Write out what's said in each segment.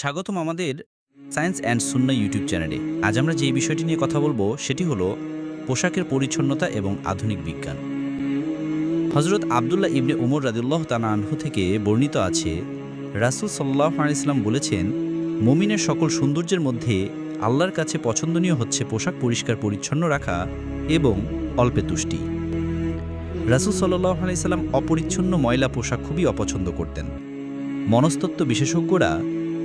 স্বাগতম আমাদের science and Sunnah YouTube চ্যানেলে। আজ আমরা যে বিষয়টি নিয়ে কথা বলব, সেটি হলো পোশাকের পরিচ্ছন্নতা এবং আধুনিক বিজ্ঞান। হজরত আবদুল্লাহ ইবনে উমর রাদিল্লাহ তালা আনহু থেকে বর্ণিত আছে, রাসুল সাল্লাহ আলাইসলাম বলেছেন, মমিনের সকল সৌন্দর্যের মধ্যে আল্লাহর কাছে পছন্দনীয় হচ্ছে পোশাক পরিষ্কার পরিচ্ছন্ন রাখা এবং অল্পে তুষ্টি। রাসুল সাল্লাহ আলাইসাল্লাম অপরিচ্ছন্ন ময়লা পোশাক খুবই অপছন্দ করতেন। মনস্তত্ত্ব বিশেষজ্ঞরা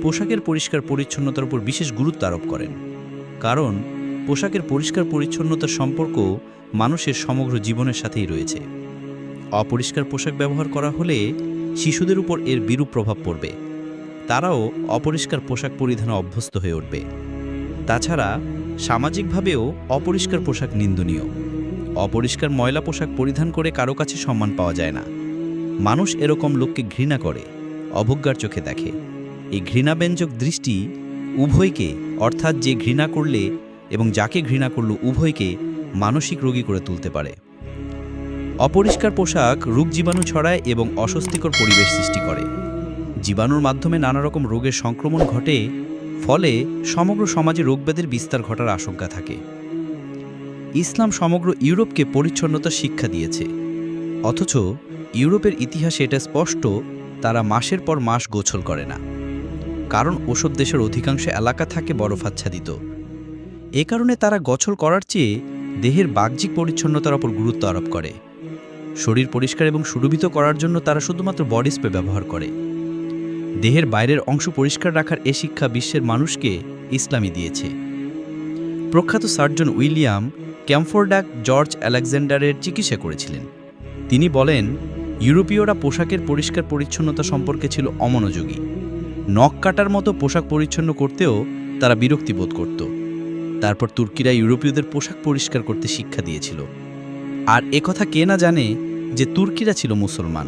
পোশাকের পরিষ্কার পরিচ্ছন্নতার উপর বিশেষ গুরুত্ব আরোপ করেন। কারণ, পোশাকের পরিষ্কার পরিচ্ছন্নতার সম্পর্ক মানুষের সমগ্র জীবনের সাথেই রয়েছে। অপরিষ্কার পোশাক ব্যবহার করা হলে শিশুদের উপর এর বিরূপ প্রভাব পড়বে। তারাও অপরিষ্কার পোশাক পরিধানে অভ্যস্ত হয়ে উঠবে। তাছাড়া, সামাজিকভাবেও অপরিষ্কার পোশাক নিন্দনীয়। অপরিষ্কার ময়লা পোশাক পরিধান করে কারও কাছে সম্মান পাওয়া যায় না। মানুষ এরকম লোককে ঘৃণা করে অবজ্ঞার চোখে দেখে। এই ঘৃণাব্যঞ্জক দৃষ্টি উভয়কে, অর্থাৎ যে ঘৃণা করলে এবং যাকে ঘৃণা করল উভয়কে মানসিক রোগী করে তুলতে পারে। অপরিষ্কার পোশাক রোগ জীবাণু ছড়ায় এবং অস্বস্তিকর পরিবেশ সৃষ্টি করে। জীবাণুর মাধ্যমে নানা রকম রোগের সংক্রমণ ঘটে, ফলে সমগ্র সমাজে রোগব্যাধির বিস্তার ঘটার আশঙ্কা থাকে। ইসলাম সমগ্র ইউরোপকে পরিচ্ছন্নতা শিক্ষা দিয়েছে। অথচ ইউরোপের ইতিহাসে এটা স্পষ্ট, তারা মাসের পর মাস গোছল করে না। কারণ ওসব দেশের অধিকাংশ এলাকা থাকে বরফাচ্ছাদিত। এ কারণে তারা গছল করার চেয়ে দেহের বাহ্যিক পরিচ্ছন্নতার ওপর গুরুত্ব আরোপ করে। শরীর পরিষ্কার এবং সুরভিত করার জন্য তারা শুধুমাত্র বডি স্প্রে ব্যবহার করে। দেহের বাইরের অংশ পরিষ্কার রাখার এ শিক্ষা বিশ্বের মানুষকে ইসলামই দিয়েছে। প্রখ্যাত সার্জন উইলিয়াম ক্যামফোর্ডাক জর্জ আলেকজান্ডারের চিকিৎসা করেছিলেন। তিনি বলেন, ইউরোপীয়রা পোশাকের পরিষ্কার পরিচ্ছন্নতা সম্পর্কে ছিল অমনোযোগী। নখ কাটার মতো পোশাক পরিচ্ছন্ন করতেও তারা বিরক্তি বোধ করত। তারপর তুর্কিরা ইউরোপীয়দের পোশাক পরিষ্কার করতে শিক্ষা দিয়েছিল। আর একথা কে না জানে যে তুর্কিরা ছিল মুসলমান।